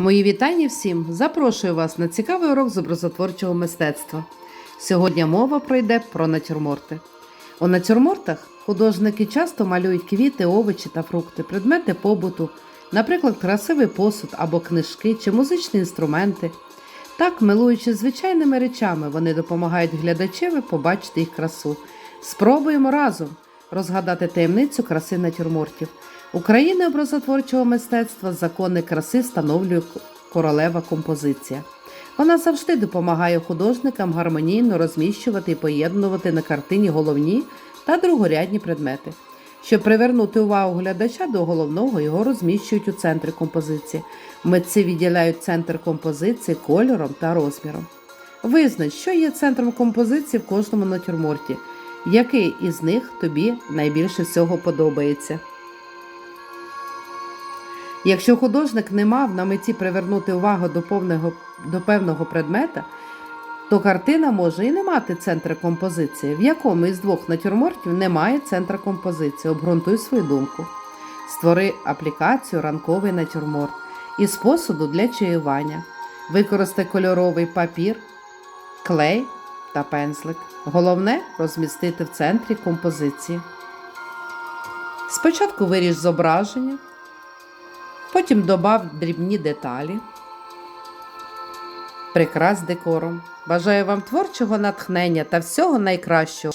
Мої вітання всім! Запрошую вас на цікавий урок з образотворчого мистецтва. Сьогодні мова пройде про натюрморти. У натюрмортах художники часто малюють квіти, овочі та фрукти, предмети побуту, наприклад, красивий посуд або книжки чи музичні інструменти. Так, милуючи звичайними речами, вони допомагають глядачеві побачити їх красу. Спробуємо разом розгадати таємницю краси натюрмортів. України образотворчого мистецтва закони краси встановлює королева композиція. Вона завжди допомагає художникам гармонійно розміщувати і поєднувати на картині головні та другорядні предмети. Щоб привернути увагу глядача до головного, його розміщують у центрі композиції. Митці відділяють центр композиції кольором та розміром. Визнач, що є центром композиції в кожному натюрморті, який із них тобі найбільше всього подобається. Якщо художник не мав на меті привернути увагу до, повного, до певного предмета, то картина може і не мати центра композиції, в якому із двох натюрмортів немає центра композиції. Обґрунтуй свою думку. Створи аплікацію ранковий натюрморт із посуду для чаювання. Використай кольоровий папір, клей та пензлик. Головне розмістити в центрі композиції. Спочатку виріж зображення, потім добав дрібні деталі. Прикрас декором. Бажаю вам творчого натхнення та всього найкращого.